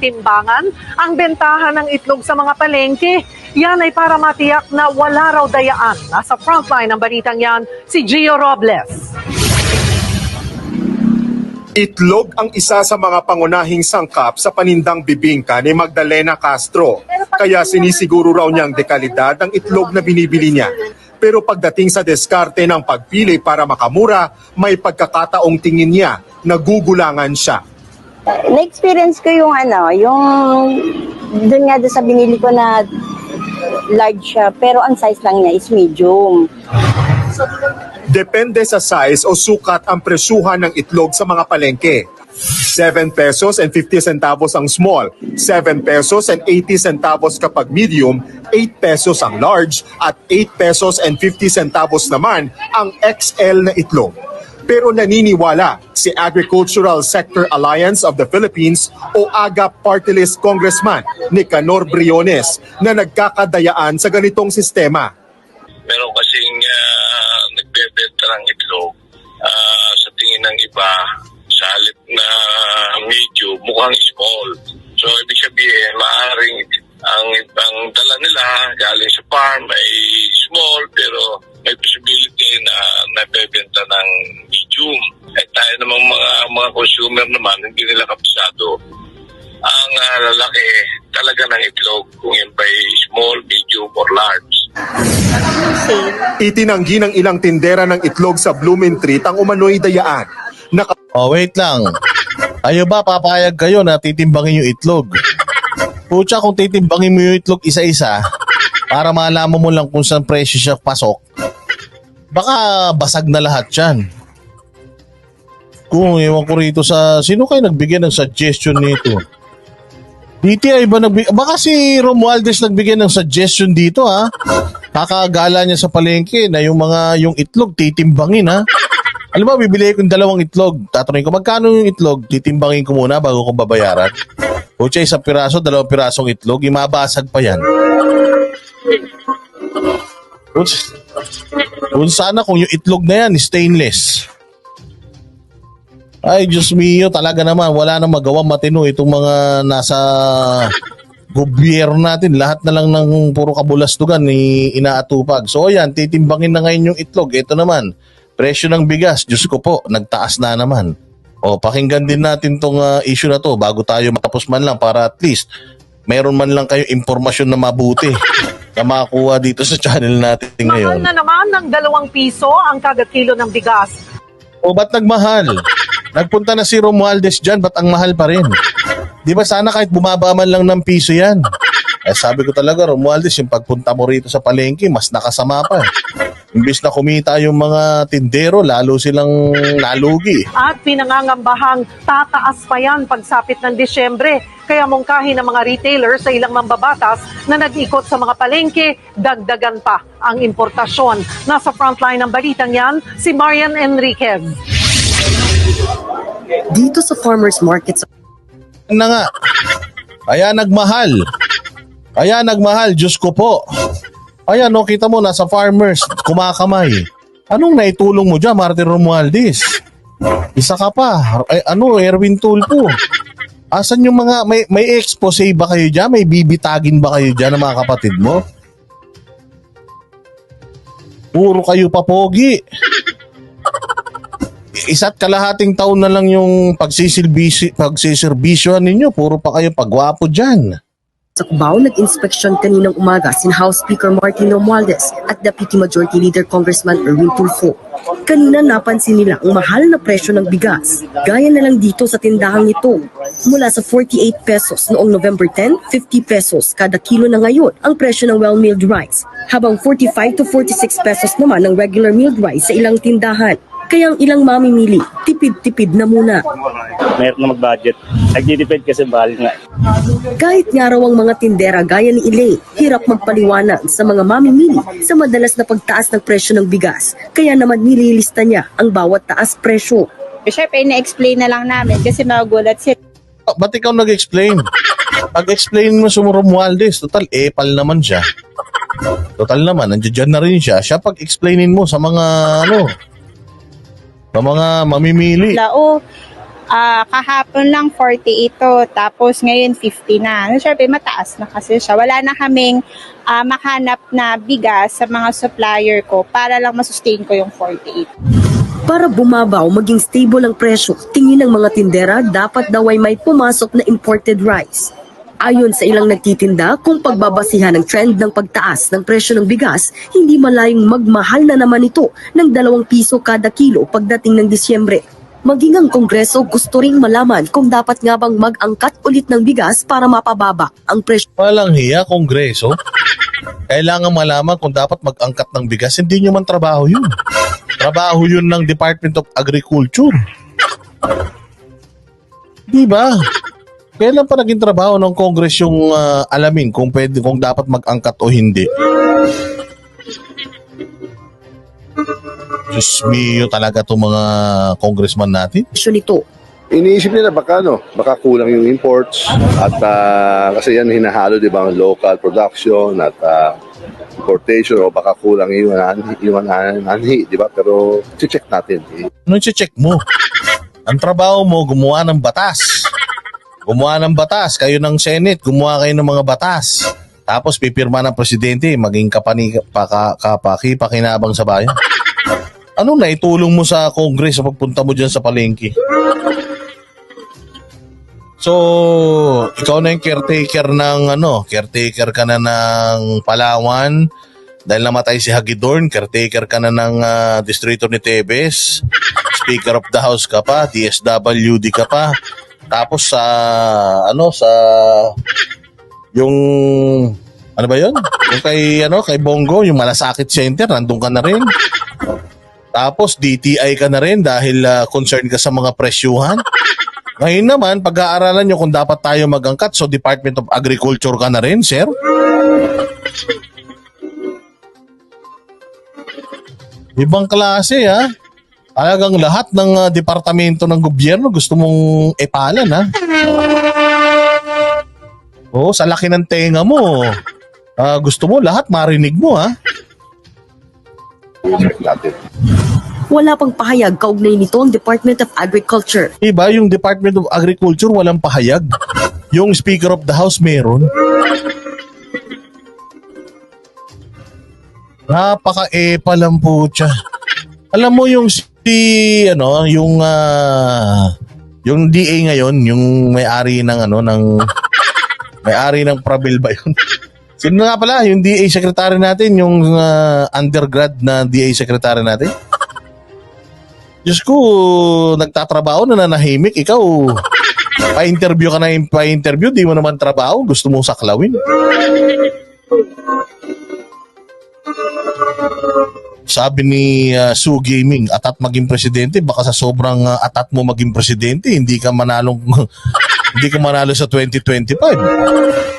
timbangan ang bentahan ng itlog sa mga palengke. Yan ay para matiyak na wala raw dayaan. Nasa frontline ng balitang yan, si Gio Robles. Itlog ang isa sa mga pangunahing sangkap sa panindang bibingka ni Magdalena Castro. Kaya sinisiguro raw niyang dekalidad ang itlog na binibili niya. Pero pagdating sa diskarte ng pagpili para makamura, may pagkakataong tingin niya na gugulangan siya. Na-experience ko yung ano, yung doon nga doon sa binili ko na large siya, pero ang size lang niya is medium. Depende sa size o sukat ang presyuhan ng itlog sa mga palengke. 7 pesos and 50 centavos ang small, 7 pesos and 80 centavos kapag medium, 8 pesos ang large, at 8 pesos and 50 centavos naman ang XL na itlog. Pero naniniwala si Agricultural Sector Alliance of the Philippines o AGA Party List Congressman Nicanor Briones na nagkakadayaan sa ganitong sistema. meron kasing ah, nagbebenta ng itlog ah, sa tingin ng iba mga consumer naman hindi nila kapisado ang ah, lalaki talaga ng itlog kung yan ba'y small, medium, or large. Itinanggi ng ilang tindera ng itlog sa Blooming Treat ang umano'y dayaan. Naka- Oh, wait lang. Ayo ba papayag kayo na titimbangin yung itlog? Pucha, kung titimbangin mo yung itlog isa-isa, para malaman mo lang kung saan presyo siya pasok, baka basag na lahat yan. Kung ewan ko rito sa, sino kayo nagbigay ng suggestion nito? DTI ba nagbigay? Baka si Romualdez nagbigay ng suggestion dito ha? Kakagala niya sa palengke na yung mga, yung itlog titimbangin ha? Alam mo, bibili ko yung dalawang itlog. Tatanungin ko, magkano yung itlog? Titimbangin ko muna bago ko babayaran. O siya, isang piraso, dalawang pirasong itlog, imabasag pa yan. Kung sana kung yung itlog na yan, stainless. Ay, Diyos mio, talaga naman, wala nang magawa matino itong mga nasa gobyerno natin. Lahat na lang ng puro kabulastugan ni inaatupag. So, yan, titimbangin na ngayon yung itlog. Ito naman, presyo ng bigas, Diyos ko po, nagtaas na naman. O, pakinggan din natin tong ah, issue na to bago tayo matapos man lang para at least meron man lang kayo impormasyon na mabuti na makakuha dito sa channel natin Mahal ngayon. na naman ng dalawang piso ang kada kilo ng bigas. O ba't nagmahal? Nagpunta na si Romualdez dyan, ba't ang mahal pa rin? Di ba sana kahit bumaba man lang ng piso yan? Eh sabi ko talaga, Romualdez, yung pagpunta mo rito sa palengke, mas nakasama pa. Imbis na kumita yung mga tindero, lalo silang nalugi. At pinangangambahang tataas pa yan pagsapit ng Disyembre. Kaya mungkahi ng mga retailer sa ilang mambabatas na nag-ikot sa mga palengke, dagdagan pa ang importasyon. Nasa frontline ng balitang yan, si Marian Enriquez. Dito sa farmers market sa na nga. Kaya nagmahal. Kaya nagmahal, Diyos ko po. Ayan, no, kita mo, nasa farmers, kumakamay. Anong naitulong mo dyan, Martin Romualdez? Isa ka pa. Ay, ano, Erwin Tulpo. Asan yung mga, may, may expose ba kayo dyan? May bibitagin ba kayo dyan ng mga kapatid mo? Puro kayo papogi. Isa't kalahating taon na lang yung pagsisilbisi, pagsiservisyohan ninyo. Puro pa kayo pagwapo dyan. sa Cubao, nag-inspeksyon kaninang umaga sin House Speaker Martin Romualdez at Deputy Majority Leader Congressman Erwin Tulfo. Kanina napansin nila ang mahal na presyo ng bigas. Gaya na lang dito sa tindahang ito. Mula sa 48 pesos noong November 10, 50 pesos kada kilo na ngayon ang presyo ng well-milled rice. Habang 45 to 46 pesos naman ang regular milled rice sa ilang tindahan. Kaya ang ilang mamimili, tipid-tipid na muna. Meron na mag-budget. Nagtitipid kasi mahal nga. Kahit nga raw ang mga tindera gaya ni Elaine, hirap magpaliwanag sa mga mamimili sa madalas na pagtaas ng presyo ng bigas. Kaya naman nililista niya ang bawat taas presyo. Siyempre, ina-explain na lang namin kasi magulat sila. Oh, ba't ikaw nag-explain? Pag-explain mo sa Romualdez, total, epal naman siya. Total naman, nandiyan na rin siya. Siya pag-explainin mo sa mga, ano, sa mga mamimili. Lao, Ah, kahapon lang 48 to, tapos ngayon 50 na. No, syempre, mataas na kasi siya. Wala na kaming ah, mahanap na bigas sa mga supplier ko para lang masustain ko yung 48. Para bumaba o maging stable ang presyo, tingin ng mga tindera dapat daw ay may pumasok na imported rice. Ayon sa ilang nagtitinda, kung pagbabasihan ng trend ng pagtaas ng presyo ng bigas, hindi malayong magmahal na naman ito ng dalawang piso kada kilo pagdating ng Disyembre. Maging ang Kongreso gusto ring malaman kung dapat nga bang mag-angkat ulit ng bigas para mapababa ang presyo. Walang hiya, Kongreso. Kailangan malaman kung dapat mag-angkat ng bigas. Hindi nyo man trabaho yun. Trabaho yun ng Department of Agriculture. Di ba? Kailan pa naging trabaho ng Congress yung ah, alamin kung pwede kung dapat mag-angkat o hindi? Diyos mio talaga itong mga congressman natin. nito. Iniisip nila baka no, baka kulang yung imports at ah, kasi yan hinahalo 'di ba ang local production at ah, importation o baka kulang yung anhi, yung anhi, 'di ba? Pero check natin. Ano check mo? Ang trabaho mo, gumawa ng batas. Gumawa ng batas. Kayo ng Senate, gumawa kayo ng mga batas. Tapos pipirma ng presidente, maging kapani, paka, kapaki, pakinabang sa bayan. Ano na itulong mo sa Congress sa pagpunta mo dyan sa palengke? So, ikaw na yung caretaker ng ano, caretaker ka na ng Palawan, dahil namatay si Hagidorn, caretaker ka na ng ah, distrito ni Tebes, Speaker of the House ka pa, DSWD ka pa, tapos sa ano sa yung ano ba 'yon? Yung kay ano kay Bongo, yung Malasakit Center, nandun ka na rin. Tapos DTI ka na rin dahil ah, concerned ka sa mga presyuhan. Ngayon naman, pag-aaralan nyo kung dapat tayo mag-angkat, so Department of Agriculture ka na rin, sir. Ibang klase, ha? Talagang lahat ng ah, departamento ng gobyerno gusto mong epalan, ha? Oo, sa laki ng tenga mo. Ah, gusto mo lahat marinig mo, ha? Wala pang pahayag kaugnay nito ang Department of Agriculture. Iba, yung Department of Agriculture walang pahayag. Yung Speaker of the House meron. Napaka-epa lang po siya. Alam mo yung si, ano, yung, ah, yung DA ngayon, yung may-ari ng, ano, ng, may-ari ng Prabil ba yun? Sino nga pala, yung DA secretary natin, yung ah, undergrad na DA secretary natin? Diyos ko, nagtatrabaho na nanahimik. Ikaw, pa-interview ka na yung pa-interview, di mo naman trabaho, gusto mong saklawin. Sabi ni uh, Sue Gaming, atat maging presidente, baka sa sobrang uh, atat mo maging presidente, hindi ka manalong hindi ka manalo sa 2025.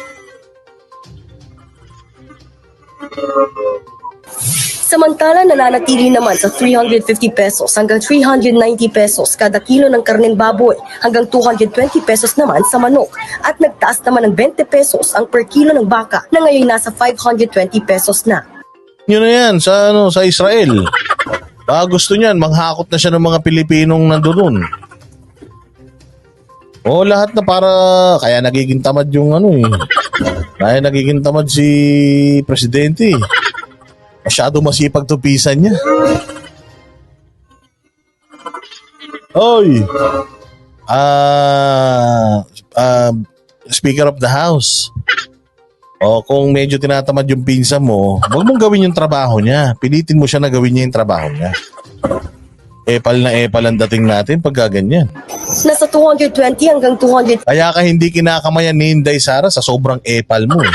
Samantala, nananatili naman sa 350 pesos hanggang 390 pesos kada kilo ng karneng baboy hanggang 220 pesos naman sa manok at nagtaas naman ng 20 pesos ang per kilo ng baka na ngayon nasa 520 pesos na. Yun na yan, sa, ano, sa Israel. Baka gusto niyan, manghakot na siya ng mga Pilipinong nandoon. Oo, lahat na para, kaya nagiging tamad yung ano eh. Kaya nagiging tamad si Presidente eh. Masyado masipag tupisan niya. Oy! Ah, ah, Speaker of the House. O kung medyo tinatamad yung pinsa mo, huwag mong gawin yung trabaho niya. Pilitin mo siya na gawin niya yung trabaho niya. Epal na epal ang dating natin pag gaganyan. Nasa 220 hanggang 200 Kaya ka hindi kinakamayan ni Inday Sara sa sobrang epal mo. eh.